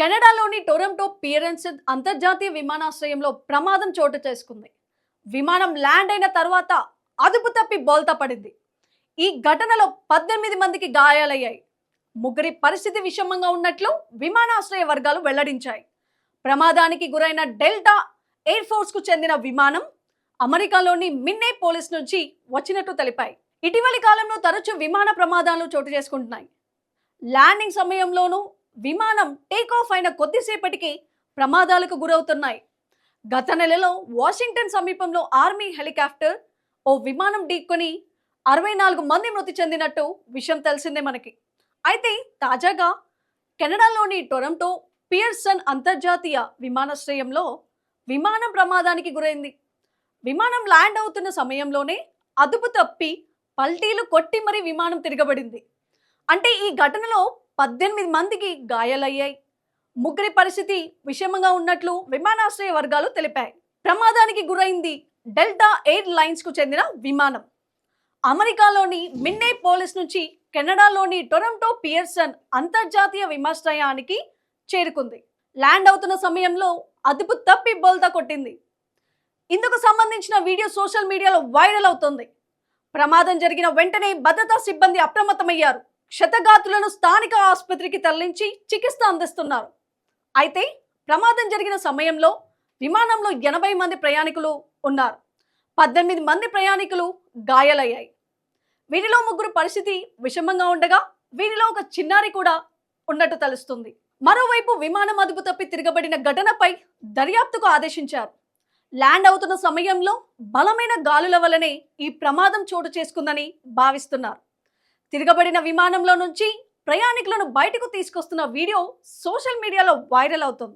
కెనడాలోని Toronto పియరెన్స్ అంతర్జాతీయ విమానాశ్రయంలో ప్రమాదం చోటు చేసుకుంది. విమానం ల్యాండ్ అయిన తర్వాత అదుపు తప్పి బోల్తా పడింది. ఈ ఘటనలో పద్దెనిమిది మందికి గాయాలయ్యాయి. ముగ్గురి పరిస్థితి విషమంగా ఉన్నట్లు విమానాశ్రయ వర్గాలు వెల్లడించాయి. ప్రమాదానికి గురైన డెల్టా ఎయిర్ ఫోర్స్కు చెందిన విమానం అమెరికాలోని మిన్నే పోలీస్ నుంచి వచ్చినట్టు తెలిపాయి. ఇటీవలి కాలంలో తరచూ విమాన ప్రమాదాలు చోటు చేసుకుంటున్నాయి. ల్యాండింగ్ సమయంలోనూ విమానం టేకాఫ్ అయిన కొద్దిసేపటికి ప్రమాదాలకు గురవుతున్నాయి. గత నెలలో వాషింగ్టన్ సమీపంలో ఆర్మీ హెలికాప్టర్ ఓ విమానం ఢీకొని అరవై నాలుగు మంది మృతి చెందినట్టు విషయం తెలిసిందే మనకి. అయితే తాజాగా కెనడాలోని టొరంటో పియర్సన్ అంతర్జాతీయ విమానాశ్రయంలో విమానం ప్రమాదానికి గురైంది. విమానం ల్యాండ్ అవుతున్న సమయంలోనే అదుపు తప్పి పల్టీలు కొట్టి మరీ విమానం తిరగబడింది. అంటే ఈ ఘటనలో పద్దెనిమిది మందికి గాయాలయ్యాయి. ముగ్గురి పరిస్థితి విషమంగా ఉన్నట్లు విమానాశ్రయ వర్గాలు తెలిపాయి. ప్రమాదానికి గురైంది డెల్టా ఎయిర్ లైన్స్కు చెందిన విమానం. అమెరికాలోని మిన్నే పోలీస్ నుంచి కెనడాలోని టొరంటో పియర్సన్ అంతర్జాతీయ విమానాశ్రయానికి చేరుకుంది. ల్యాండ్ అవుతున్న సమయంలో అదుపు తప్పి బోల్తా కొట్టింది. ఇందుకు సంబంధించిన వీడియో సోషల్ మీడియాలో వైరల్ అవుతోంది. ప్రమాదం జరిగిన వెంటనే భద్రతా సిబ్బంది అప్రమత్తమయ్యారు. క్షతగాతులను స్థానిక ఆసుపత్రికి తరలించి చికిత్స అందిస్తున్నారు. అయితే ప్రమాదం జరిగిన సమయంలో విమానంలో ఎనభై మంది ప్రయాణికులు ఉన్నారు. పద్దెనిమిది మంది ప్రయాణికులు గాయాలయ్యాయి. వీరిలో ముగ్గురు పరిస్థితి విషమంగా ఉండగా వీరిలో ఒక చిన్నారి కూడా ఉన్నట్టు తెలుస్తుంది. మరోవైపు విమానం అదుపు తప్పి తిరగబడిన ఘటనపై దర్యాప్తుకు ఆదేశించారు. ల్యాండ్ అవుతున్న సమయంలో బలమైన గాలుల వలనే ఈ ప్రమాదం చోటు చేసుకుందని భావిస్తున్నారు. తిరగబడిన విమానంలో నుంచి ప్రయాణికులను బయటకు తీసుకొస్తున్న వీడియో సోషల్ మీడియాలో వైరల్ అవుతుంది.